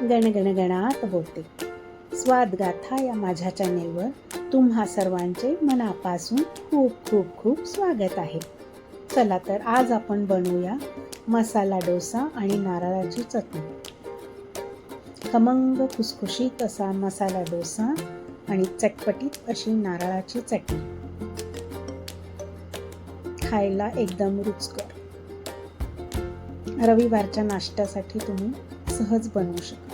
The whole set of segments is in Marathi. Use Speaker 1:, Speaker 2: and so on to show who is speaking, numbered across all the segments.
Speaker 1: गणगणगणात होते. स्वाद गाथा या माझ्या चॅनेलवर तुम्हा सर्वांचे मनापासून खूप खूप खूप स्वागत आहे. चला तर आज आपण बनवूया मसाला डोसा आणि नारळाची चटणी. खमंग खुसखुशीत असा मसाला डोसा आणि चटपटीत अशी नारळाची चटणी. खायला एकदम रुचकर. रविवारच्या नाश्त्यासाठी तुम्ही सहज बनवू शकता.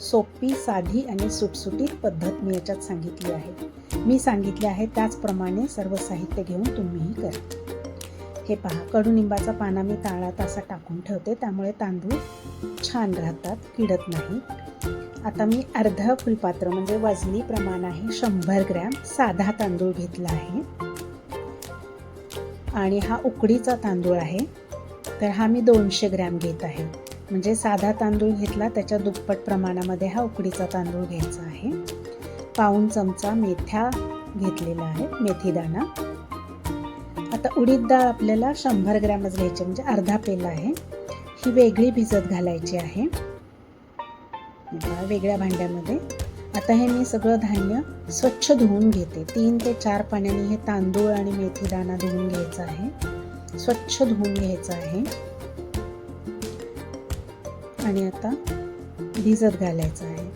Speaker 1: सोपी साधी आणि सुटसुटीत पद्धत मी याच्यात सांगितली आहे. मी सांगितले आहे त्याचप्रमाणे सर्व साहित्य घेऊन तुम्हीही करा. हे पहा कडुनिंबाचा पाना मी ताळात असा टाकून ठेवते त्यामुळे तांदूळ छान राहतात किडत नाही. आता मी अर्धा फुलपात्र म्हणजे वजनी प्रमाण आहे शंभर ग्रॅम साधा तांदूळ घेतला आहे. आणि हा उकडीचा तांदूळ आहे. तर हा मी दोनशे ग्रॅम घेत आहे. म्हणजे साधा तांदूळ घेतला त्याच्या दुप्पट प्रमाणामध्ये हा उकडीचा तांदूळ घ्यायचा आहे. पाऊण चमचा मेथ्या घेतलेला आहे मेथीदाणा आता उडीद डाळ आपल्याला शंभर ग्रॅमच घ्यायची म्हणजे अर्धा पेला आहे. ही वेगळी भिजत घालायची आहे. वेगळ्या भांड्यामध्ये. आता हे मी सगळं धान्य स्वच्छ धुवून घेते. तीन ते चार पाण्याने हे तांदूळ आणि मेथीदाणा धुवून घ्यायचा आहे. स्वच्छ धुवून घ्यायचं आहे. आणि आता भिजत घालायचं आहे.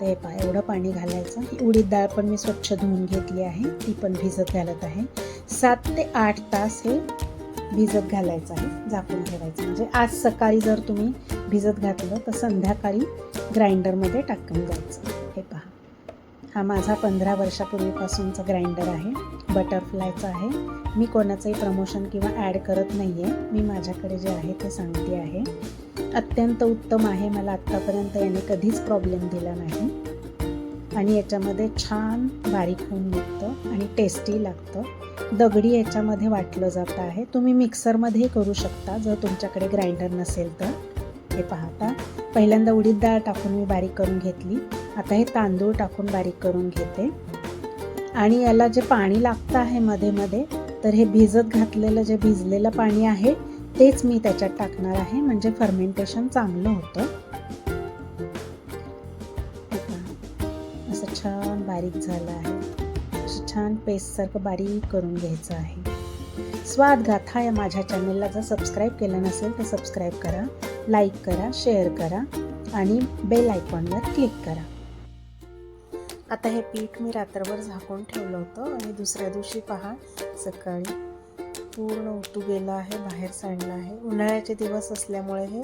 Speaker 1: तर हे पा एवढं पाणी घालायचं. ही उडीद डाळ पण मी स्वच्छ धुवून घेतली आहे. ती पण भिजत घालत आहे. सात ते आठ तास हे भिजत घालायचं आहे. झाकून ठेवायचं. म्हणजे आज सकाळी जर तुम्ही भिजत घातलं तर संध्याकाळी ग्राइंडरमध्ये टाकून जायचं हे पहा. हा माझा पंधरा वर्षापूर्वीपासूनचा ग्राइंडर आहे बटरफ्लायचा आहे. मी कोणाचंही प्रमोशन किंवा ॲड करत नाही आहे मी माझ्याकडे जे आहे ते सांगते आहे. अत्यंत उत्तम आहे. मला आत्तापर्यंत याने कधीच प्रॉब्लेम दिला नाही. आणि याच्यामध्ये छान बारीक होऊन निघतं आणि टेस्टी लागतं. दगडी याच्यामध्ये वाटलं जातं आहे. तुम्ही मिक्सरमध्येही करू शकता. जर तुमच्याकडे ग्राइंडर नसेल तर. हे पाहता. पहिल्यांदा उडीद डाळ टाकून मी बारीक करून घेतली. आता हे तांदूळ टाकून बारीक करून घेते. आणि याला जे पाणी लागतं आहे मध्ये मध्ये तर हे भिजत घातलेलं जे भिजलेलं पाणी आहे तेच मी त्याच्यात टाकणार आहे. म्हणजे फर्मेंटेशन चांगलं होतं. असं छान बारीक झालं आहे. असं छान पेस्टसारखं बारीक करून घ्यायचं आहे. स्वाद गाथा या माझ्या चॅनलला जर सबस्क्राईब केलं नसेल तर सबस्क्राईब करा. लाईक करा शेअर करा आणि बेल आयकॉनवर क्लिक करा. आता हे पीठ मी रात्रभर झाकून ठेवलं होतं आणि दुसऱ्या दिवशी पहा सकाळी पूर्ण उतू गेलं आहे बाहेर सांडलं आहे. उन्हाळ्याचे दिवस असल्यामुळे हे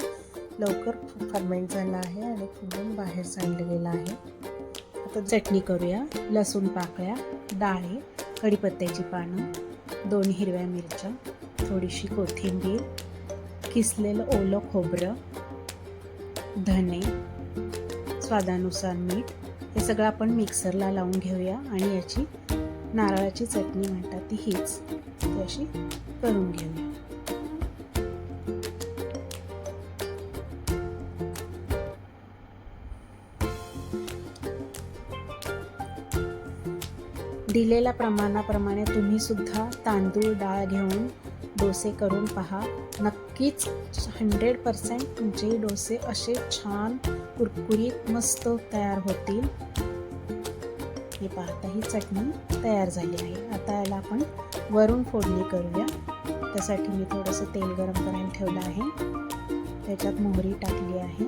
Speaker 1: लवकर फर्मेंट झालं आहे आणि फुलून बाहेर सांडलं गेलं आहे. आता चटणी करूया लसूण पाकळ्या डाळे कढीपत्त्याची पानं दोन हिरव्या मिरच्या थोडीशी कोथिंबीर किसलेलं ओलं खोबरं धने स्वादानुसार मीठ हे सगळं आपण मिक्सरला लावून घेऊया आणि याची नारळाची चटणी म्हणतात ती हीच. ती अशी करून घेऊया. दिलेल्या प्रमाणाप्रमाणे तुम्ही सुद्धा तांदूळ डाळ घेऊन डोसे करून पहा. नक्कीच हंड्रेड पर्सेंट तुमचे डोसे असे छान कुरकुरीत मस्त तयार होतील. हे पाहता ही चटणी तयार झाली आहे. आता याला आपण वरून फोडणी करूया. त्यासाठी मी थोडंसं तेल गरम करायला ठेवलं आहे. त्याच्यात मोहरी टाकली आहे.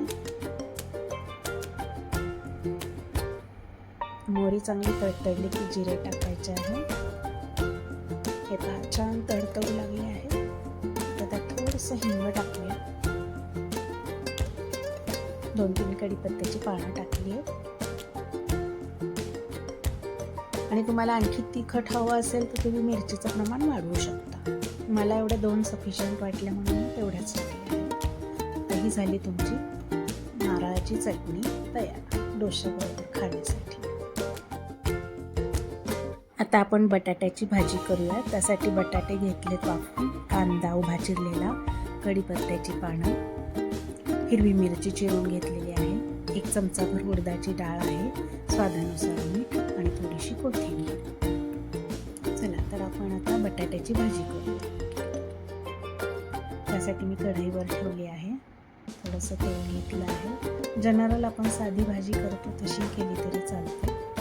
Speaker 1: मोहरी चांगली तडतडली की जिरे टाकायचे आहे. हे पहा छान तडतडू लागले आहे. थोडंसं हिंग टाकूया. दोन तीन कढीपत्त्याची पानं टाकली आहेत. आणि तुम्हाला आणखी तिखट हवं असेल तर तुम्ही मिरचीचं प्रमाण वाढवू शकता. मला एवढ्या दोन सफिशियंट वाटल्या म्हणून तेवढ्याच तर ही झाली तुमची नारळाची चटणी तयार डोश्याबरोबर खाण्यासाठी. आता आपण बटाट्याची भाजी करूया. त्यासाठी बटाटे घेतलेत वाफून. कांदा उभा चिरलेला कढीपत्त्याची पानं. हिरवी मिरची चिरून घेतलेली आहे. एक चमचाभर उडदाची डाळ आहे. स्वादानुसार मीठ आणि थोडीशी कोथिंबीर. चला तर आपण आता बटाट्याची भाजी करूया. त्यासाठी मी कढईवर ठेवली आहे. थोडंसं तेल घेतलं आहे. जनरल आपण साधी भाजी करतो तशी केली तरी चालते.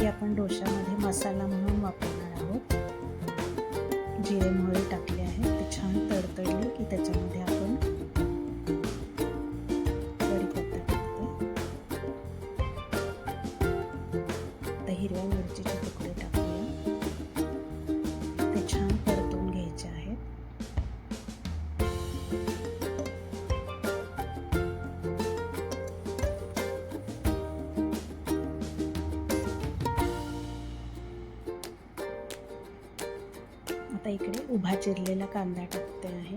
Speaker 1: यासाठी आपण डोशामध्ये मसाला म्हणून वापरणार आहोत. जिरे मोहरी टाकले आहे ते छान तडतडले. आता इकडे उभा चिरलेला कांदा टाकते आहे.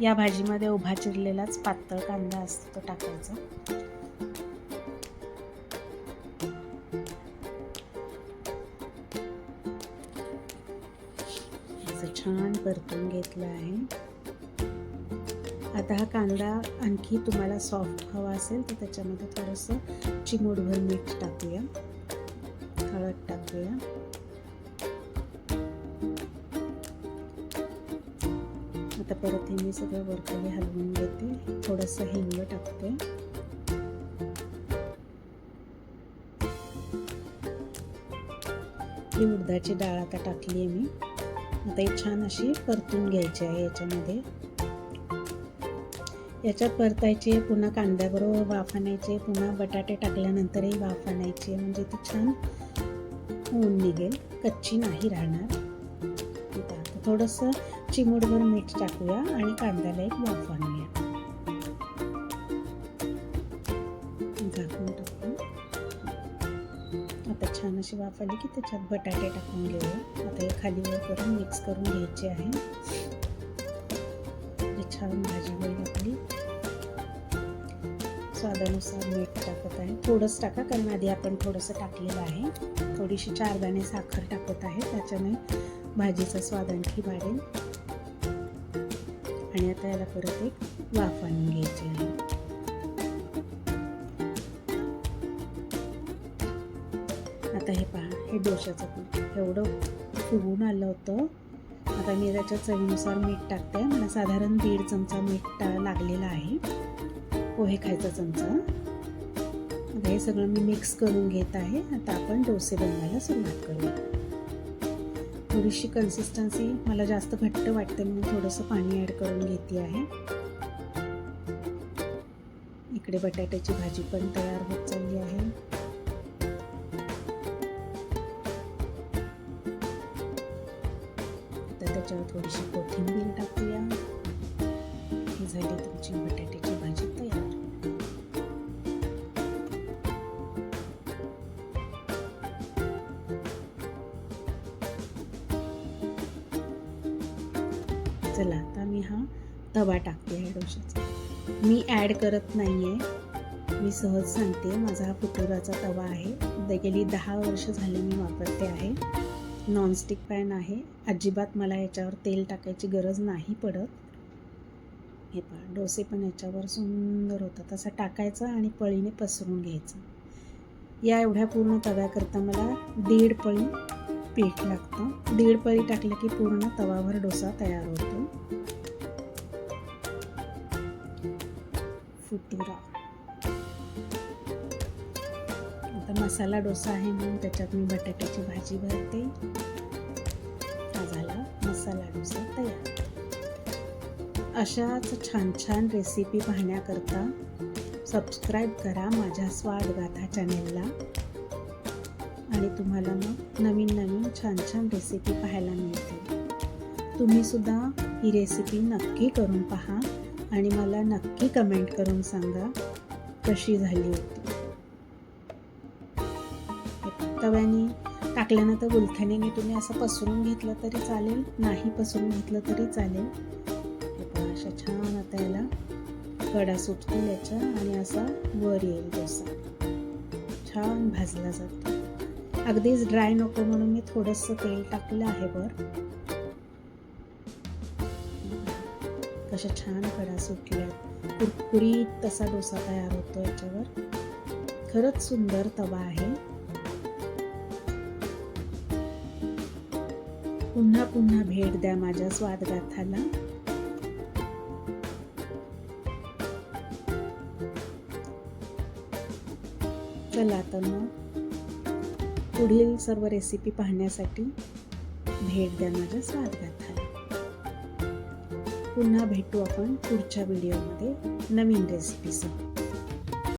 Speaker 1: या भाजीमध्ये उभा चिरलेलाच पातळ कांदा असतो तो टाकायचा छान परतून घेतलं आहे. आता हा कांदा आणखी तुम्हाला सॉफ्ट हवा असेल तर त्याच्यामध्ये थोडंसं चिमूटभर मीठ टाकूया. हळद टाकूया. आता परत हे मी सगळं वरखाली हलवून घेते. थोडंसं हिंग टाकते. ही उडदाची डाळ आता टाकली आहे मी. आता ही छान अशी परतून घ्यायची आहे याच्यामध्ये. याच्यात परतायचे पुन्हा कांद्याबरोबर वाफ आणायचे पुन्हा बटाटे टाकल्यानंतरही वाफ आणायची म्हणजे ती छान होऊन निघेल. कच्ची नाही राहणार. आता थोडंसं चिमूटभर मीठ टाकूया आणि कांद्याला एक वाफ आणूया. झाकून टाकू आता छान अशी वाफ आली की त्याच्यात बटाटे टाकून घेऊया. आता हे खाली वर करून मिक्स करून घ्यायचे आहे. छान भाजी होईल आपली. स्वादानुसार मीठ टाकत आहे. थोडंच टाका कारण आधी आपण थोडंसं टाकलेलं आहे. थोडीशी चार दाणे साखर टाकत आहे. त्याच्याने भाजीचा स्वाद आणखी वाढेल. आणि आता याला परत एक वाफ आणून घ्यायची आहे. आता हे पहा हे डोशाचं पीठ एवढं फुगून आलं होतं. आता मी त्याच्या चवीनुसार मीठ टाकते. मला साधारण दीड चमचा मीठ टा लागलेला आहे. पोहे खायचा चमचा. आता हे सगळं मी मिक्स करून घेत आहे. आता आपण डोसे बनवायला सुरुवात करूया. थोडीशी कन्सिस्टन्सी मला जास्त घट्ट वाटते म्हणून थोडंसं पाणी ॲड करून घेते आहे. इकडे बटाट्याची भाजी पण तयार होत चालली आहे. आता त्याच्यावर थोडीशी कोथिंबीर टाकूया. ही झाली तुमची बटाट्याची भाजी चला आता मी हा तवा टाकते आहे डोशाचा मी ॲड करत नाही आहे मी सहज सांगते माझा हा पुटुराचा तवा आहे. गेली दहा वर्ष झाले मी वापरते आहे. नॉनस्टिक पॅन आहे. अजिबात मला याच्यावर तेल टाकायची गरज नाही पडत. हे पहा डोसे पण याच्यावर सुंदर होतात. असा टाकायचा आणि पळीने पसरून घ्यायचं. या एवढ्या पूर्ण तव्याकरता मला दीड पळी पीठ लागतं दीड पळी टाकलं की पूर्ण तवावर डोसा तयार होतो. फुटुरा. आता मसाला डोसा आहे म्हणून त्याच्यात मी बटाट्याची भाजी भरते. हा झाला मसाला डोसा तयार. अशाच छान छान रेसिपी पाहण्याकरता सबस्क्राईब करा माझ्या स्वादगाथा चॅनेलला आणि तुम्हाला मग नवीन नवीन छान छान रेसिपी पाहायला मिळतील. तुम्ही सुद्धा ही रेसिपी नक्की करून पहा आणि मला नक्की कमेंट करून सांगा कशी झाली होती. तव्याने टाकल्यानंतर गुलथानीने तुम्ही असं पसरून घेतलं तरी चालेल नाही पसरून घेतलं तरी चालेल. अशा छान आता याला कडा सुटतील याच्या आणि असा वर येईल डोसा छान भाजला जातो. अगदीच ड्राय नको म्हणून मी थोडंसं तेल टाकलं आहे वर. कशा छान कडा सुटल्या. कुरकुरी तसा डोसा तयार होतो याच्यावर. खरंच सुंदर तवा आहे. पुन्हा पुन्हा भेट द्या माझ्या स्वादगाथाला. चला तर मग. पुढील सर्व रेसिपी पाहण्यासाठी भेट द्या माझ्या स्वादगाथाला पुन्हा भेटू आपण पुढच्या व्हिडिओमध्ये नवीन रेसिपीसह